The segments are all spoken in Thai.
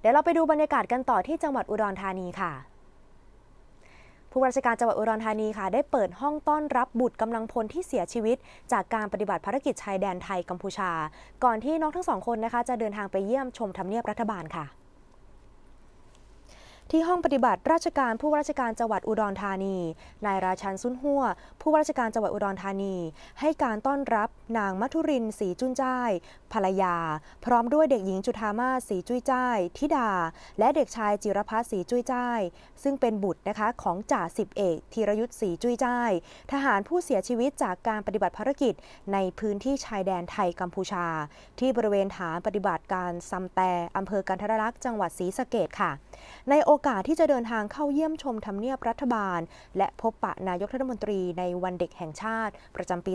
เดี๋ยวเราไปดูบรรยากาศกันต่อที่จังหวัดอุดรธานีค่ะ ผู้ราชการจังหวัดอุดรธานีค่ะ ได้เปิดห้องต้อนรับบุตรกำลังพลที่เสียชีวิต จากการปฏิบัติภารกิจชายแดนไทยกัมพูชา ก่อนที่น้องทั้งสองคนนะคะ จะเดินทางไปเยี่ยมชมทำเนียบรัฐบาลค่ะ ที่ห้องปฏิบัติราชการผู้ว่าราชการจังหวัดอุดรธานี นายราชันสุนหัวผู้ว่าราชการจังหวัดอุดรธานี ให้การต้อนรับนางมัทุรินทร์ศรีจุนจ้าย ภรรยา พร้อมด้วยเด็กหญิงจุธามาศรีจุ้ยจ้ายธิดา และเด็กชายจิรพัฒน์ศรีจุ้ยจ้าย ซึ่งเป็นบุตรนะคะของจ่าสิบเอกธีรยุทธ์ศรีจุ้ยจ้าย ทหารผู้เสียชีวิตจากการปฏิบัติภารกิจ ในพื้นที่ชายแดนไทยกัมพูชา ที่บริเวณฐานปฏิบัติการซัมแตอำเภอกันทรลักษณ์จังหวัดศรีสะเกษค่ะ ในโออกาสที่จะเดินทางเข้าเยี่ยมชมทำเนียบรัฐบาล และพบปะนายกรัฐมนตรีในวันเด็กแห่งชาติ ประจำปี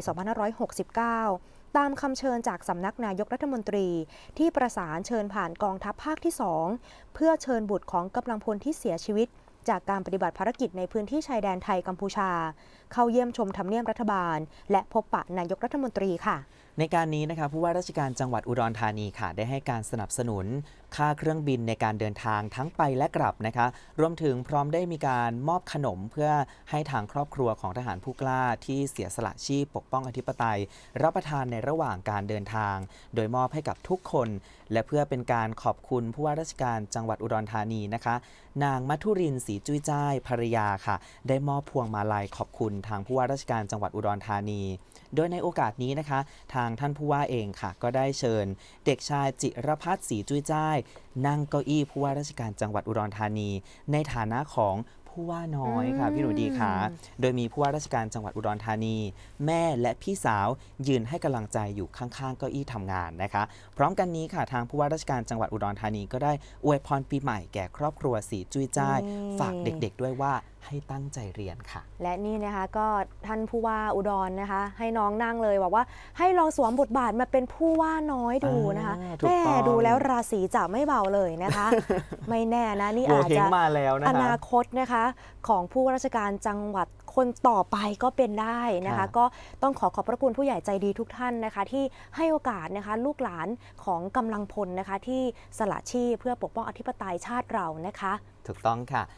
2569ตามคำเชิญจากสำนักนายกรัฐมนตรี ที่ประสานเชิญผ่านกองทัพภาคที่ 2 เพื่อเชิญบุตรของกำลังพลที่เสียชีวิต จากการปฏิบัติภารกิจในพื้นที่ชายแดนไทยกัมพูชา เข้าเยี่ยมชมทำเนียบรัฐบาล และพบปะนายกรัฐมนตรีค่ะ ในการนี้นะคะผู้ว่าราชการจังหวัดอุดรธานีค่ะ ได้ให้การสนับสนุน ค่าเครื่องบินในการเดินทางทั้งไปและกลับนะคะ รวมถึงพร้อมได้มีการมอบขนมเพื่อให้ทางครอบครัวของทหารผู้กล้าที่เสียสละชีพปกป้องอธิปไตย รับประทานในระหว่างการเดินทาง โดยมอบให้กับทุกคน และเพื่อเป็นการขอบคุณผู้ว่าราชการจังหวัดอุดรธานีนะคะ นางมัทุรินทร์ศรีจุ้ยจ้ายภรรยาค่ะ ได้มอบพวงมาลัยขอบคุณทางผู้ว่าราชการจังหวัดอุดรธานี โดยในโอกาสนี้นะคะ ทางท่านผู้ว่าเองค่ะ ก็ได้เชิญ เด็กชายจิรพัฒน์ศรีจุ้ยจ้ายนั่งเก้าอี้ผู้ว่าราชการจังหวัดอุดรธานี ในฐานะของ ผู้ว่าน้อยค่ะพี่หนูดีค่ะโดยมีผู้ว่าราชการจังหวัดอุดรธานี แม่และพี่สาวยืนให้กำลังใจอยู่ข้างๆเก้าอี้ทำงานนะคะ พร้อมกันนี้ค่ะทางผู้ว่าราชการจังหวัดอุดรธานีก็ได้อวยพรปีใหม่แก่ครอบครัวสีจุ้ยจ้ายนี่ฝากเด็กๆ ด้วยว่า ให้ตั้งใจเรียนค่ะ และนี่นะคะก็ท่านผู้ว่าอุดรนะคะ ให้น้องนั่งเลยบอกว่าให้ลองสวมบทบาทมาเป็นผู้ว่าน้อยดูนะคะอ่าถูกแม่ต้อง ดูแล้วราศีจะไม่เบาเลยนะคะ ไม่แน่นะนี่โงอาจเฮงจะ มาแล้วนะอคะ นาคตนะคะของผู้ว่าราชการจังหวัดคนต่อไปก็เป็นได้นะคะค่ะก็ต้องขอขอบพระคุณผู้ใหญ่ใจดีทุกท่านนะคะ ที่ให้โอกาสนะคะลูกหลานของกำลังพลนะคะ ที่สละชีพเพื่อปกป้องอธิปไตยชาติเรานะคะ ถูกต้องค่ะ